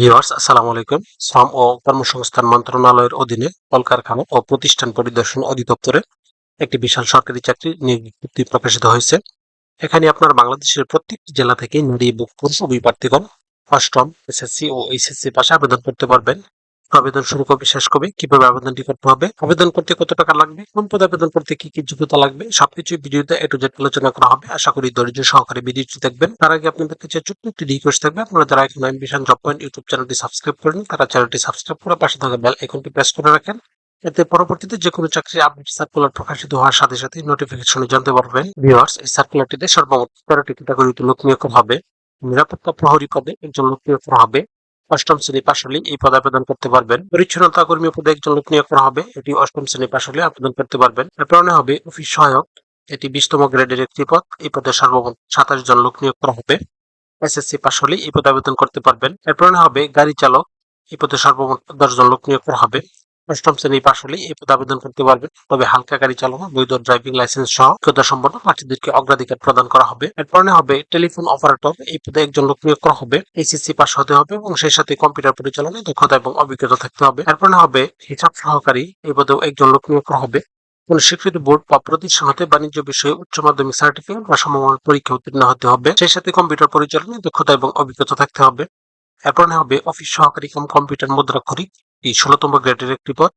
Viewers, আসসালামু আলাইকুম। শ্রম ও কর্মসংস্থান মন্ত্রণালয়ের অধীনে কলকারখানা ও প্রতিষ্ঠান পরিদর্শন অধিদপ্তরে একটি বিশাল সরকারি চাকরি বিজ্ঞপ্তি প্রকাশিত হয়েছে। এখানে আপনার বাংলাদেশের প্রত্যেকটি জেলা থেকে নারী এবং পুরুষ অভিপ্রার্থীগণ অষ্টম, এসএসসি ও এইচএসসি পাশে আবেদন করতে পারবেন। আবেদন শুরু কবে, শেষ কবে, কীভাবে আবেদনটি করতে হবে, আবেদন করতে কত টাকা লাগবে, কোন পদে আবেদন করতে কি কি যোগ্যতা লাগবে, সবকিছু ভিডিওতে এ টু জেড আলোচনা করা হবে। আশা করি ধৈর্য সহকারে ভিডিওটি দেখবেন। তার আগে আপনাদের কাছে ছোট্ট একটি রিকোয়েস্ট থাকবে। আপনারা যারা এখন অ্যাম্বিশন জব পয়েন্ট ইউটিউব চ্যানেলটি সাবস্ক্রাইব করেন তারা চ্যানেলটি সাবস্ক্রাইব করে পাশে থাকা বেল আইকনটি প্রেস করে রাখেন। এতে পরবর্তীতে যে কোনো চাকরির আপডেট সার্কুলার প্রকাশিত হওয়ার সাথে সাথে নোটিফিকেশনে জানতে পারবেন। ভিউয়ার্স এই সার্কুলারটিতে সর্বমোট তেরোটি ক্যাটাগরিতে লোক নিয়োগ হবে। নিরাপত্তা প্রহরী পদে একজন লোক নিয়োগ হবে। অষ্টম শ্রেণি পাশ হলে এই পদে আবেদন করতে পারবেন। পরিচ্ছন্নতা কর্মী পদে একজন লোক নিয়োগ করা হবে। এটি অষ্টম শ্রেণি পাশ হলে আবেদন করতে পারবেন। এরপরে হবে অফিস সহায়ক। এটি বিশতম গ্রেডের একটি পদ। এই পদে সর্বমোট সাতাশ জন লোক নিয়োগ করা হবে। এসএসসি পাশ হলে এই পদে আবেদন করতে পারবেন। এরপরে হবে গাড়ি চালক। এই পদে সর্বমোট দশ জন লোক নিয়োগ করা হবে। অষ্টম শ্রেণি পাশ হলে এই পদে আবেদন করতে পারবেন। তবে হালকা গাড়ি চালানো, বৈধ ড্রাইভিং লাইসেন্স সহ যোগ্যতা সম্পন্ন প্রার্থীদেরকে অগ্রাধিকার প্রদান করা হবে। এরপরে হবে টেলিফোন অপারেটর এই পদে একজন লোক নিয়োগ করা হবে। এইচএসসি পাস হতে হবে এবং সেই সাথে কম্পিউটার পরিচালনায় দক্ষতা এবং অভিজ্ঞতা থাকতে হবে। এরপরে হবে হিসাব সহকারী, এই পদেও একজন লোক নিয়োগ করা হবে। কোন স্বীকৃত বোর্ড বা প্রতিষ্ঠান হতে বাণিজ্য বিষয়ে উচ্চ মাধ্যমিক সার্টিফিকেট বা সমমান পরীক্ষা উত্তীর্ণ হতে হবে। সেই সাথে কম্পিউটার পরিচালনায় দক্ষতা এবং অভিজ্ঞতা থাকতে হবে। এরপরে হবে অফিস সহকারী কম কম্পিউটার মুদ্রাক্ষরিক এই ষোলোতম গ্রেডের একটি পদ।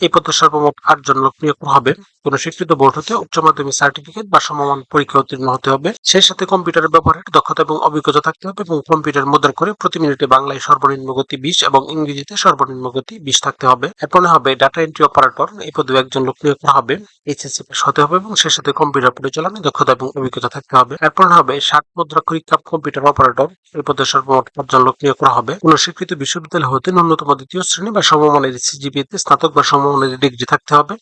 এই পদে সর্বমোট আটজন লোক নিয়োগ হবে। কোন স্বীকৃত বোর্ড হতে উচ্চ মাধ্যমিক সার্টিফিকেট বা সমমান পরীক্ষা উত্তীর্ণ হতে হবে। সেই সাথে কম্পিউটারের ব্যবহারের দক্ষতা এবং অভিজ্ঞতা থাকতে হবে এবং কম্পিউটার মুদ্রা করে প্রতি মিনিটে বাংলায় সর্বনিম্ন গতি বিশ এবং ইংরেজিতে সর্বনিম্ন গতি বিশ থাকতে হবে। এরপরে হবে ডাটা এন্ট্রি অপারেটর এই পদে একজন লোক নিয়োগ হবে। এইচএসসি পাস হতে হবে এবং সেই সাথে কম্পিউটার পরিচালনায় দক্ষতা এবং অভিজ্ঞতা থাকতে হবে। এরপর হবে ষাট মুদ্রা কাপ কম্পিউটার অপারেটর। এই পদে সর্বমোট পাঁচজন লোক নিয়োগ করা হবে। কোন স্বীকৃত বিশ্ববিদ্যালয় হতে ন্যূনতম দ্বিতীয় শ্রেণি বা সমমানের সিজিপিএতে স্নাতক বা সমমানের ডিগ্রি থাকতে হবে,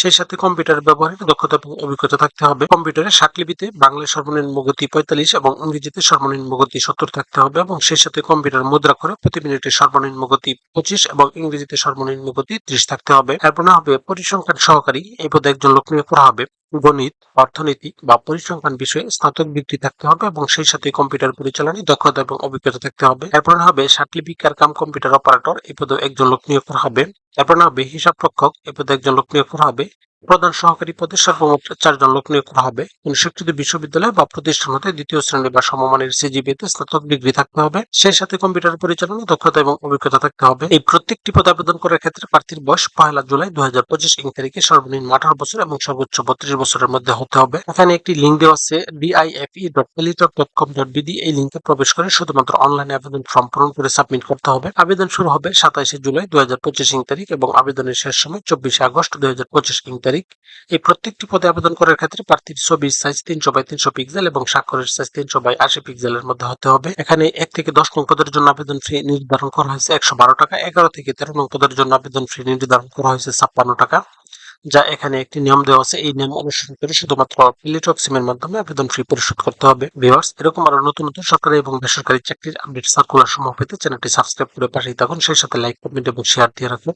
সেই সাথে কম্পিউটার ব্যবহারের দক্ষতা এবং অভিজ্ঞতা থাকতে হবে। কম্পিউটারে সাকলিপিতে বাংলায় সর্বনিম্ন গতি পঁয়তাল্লিশ এবং ইংরেজিতে সর্বনিম্ন গতি সত্তর থাকতে হবে এবং সেই সাথে কম্পিউটার মুদ্রা করে প্রতি মিনিটে সর্বনিম্ন গতি পঁচিশ এবং ইংরেজিতে সর্বনিম্ন গতি ত্রিশ থাকতে হবে। এরপর না হবে পরিসংখ্যান সহকারী, এই পদে একজন লোক নিয়োগ করা হবে। গণিত, অর্থনীতি বা পরিসংখ্যান বিষয়ে স্নাতক ডিগ্রি থাকতে হবে এবং সেই সাথে কম্পিউটার পরিচালনায় দক্ষতা এবং অভিজ্ঞতা থাকতে হবে। এরপর হবে সার্টিফিকার কাম কম্পিউটার অপারেটর, এ পদে একজন লোক নিয়োগ করা হবে। এরপর হবে হিসাব রক্ষক এ পদে একজন লোক নিয়োগ করা হবে। প্রধান সহকারী পদে সর্বমোট চারজন লোক নিয়োগ করা হবে। কোন স্বীকৃত বিশ্ববিদ্যালয় বা প্রতিষ্ঠান হতে দ্বিতীয় শ্রেণি বা সমমানের সিজিবিতে স্নাতক ডিগ্রি থাকতে হবে। সেই সাথে কম্পিউটার পরিচালনা, দক্ষতা এবং অভিজ্ঞতা থাকতে হবে। এই প্রত্যেকটি পদে আবেদন করার ক্ষেত্রে প্রার্থীর বয়স পহেলা জুলাই দুই হাজার পঁচিশ ইং তারিখে সর্বনিম্ন আঠারো বছর এবং সর্বোচ্চ বত্রিশ বছরের মধ্যে হতে হবে। এখানে একটি লিঙ্ক দেওয়া আছে DIFE dot Teletalk dot com dot BD এই লিঙ্কে প্রবেশ করে শুধুমাত্র অনলাইনে আবেদন ফর্ম পূরণ করে সাবমিট করতে হবে। আবেদন শুরু হবে সাতাইশে জুলাই দুই হাজার পঁচিশ ইং তারিখ এবং আবেদনের শেষ সময় চব্বিশে আগস্ট দুই হাজার পঁচিশ ইং তারিখ। এই প্রত্যেকটি পদে আবেদন করার ক্ষেত্রে প্রার্থীর ছবির সাইজ তিনশো বাই তিনশো পিক্সেল এবং স্বাক্ষরের সাইজ তিনশো বাই আশি পিক্সেলের মধ্যে হতে হবে। এখানে এক থেকে দশ নং পদের জন্য আবেদন ফি নির্ধারণ করা হয়েছে একশো বারো টাকা। এগারো থেকে তেরো নং পদের জন্য আবেদন ফি নির্ধারণ করা হয়েছে ছাপ্পান্ন টাকা, যা এখানে একটি নিয়ম দেওয়া আছে। এই নিয়ম অনুসরণ করে শুধুমাত্র ইলেকট্রক সিমের মাধ্যমে আবেদন ফি পরিশোধ করতে হবে। ভিউয়ার্স এরকম আরও নতুন নতুন সরকারি এবং বেসরকারি চাকরির আপডেট সার্কুলার সমূহ পেতে চ্যানেলটি সাবস্ক্রাইব করে পাশেই থাকুন। সেই সাথে লাইক কমেন্ট এবং শেয়ার দিয়ে রাখুন।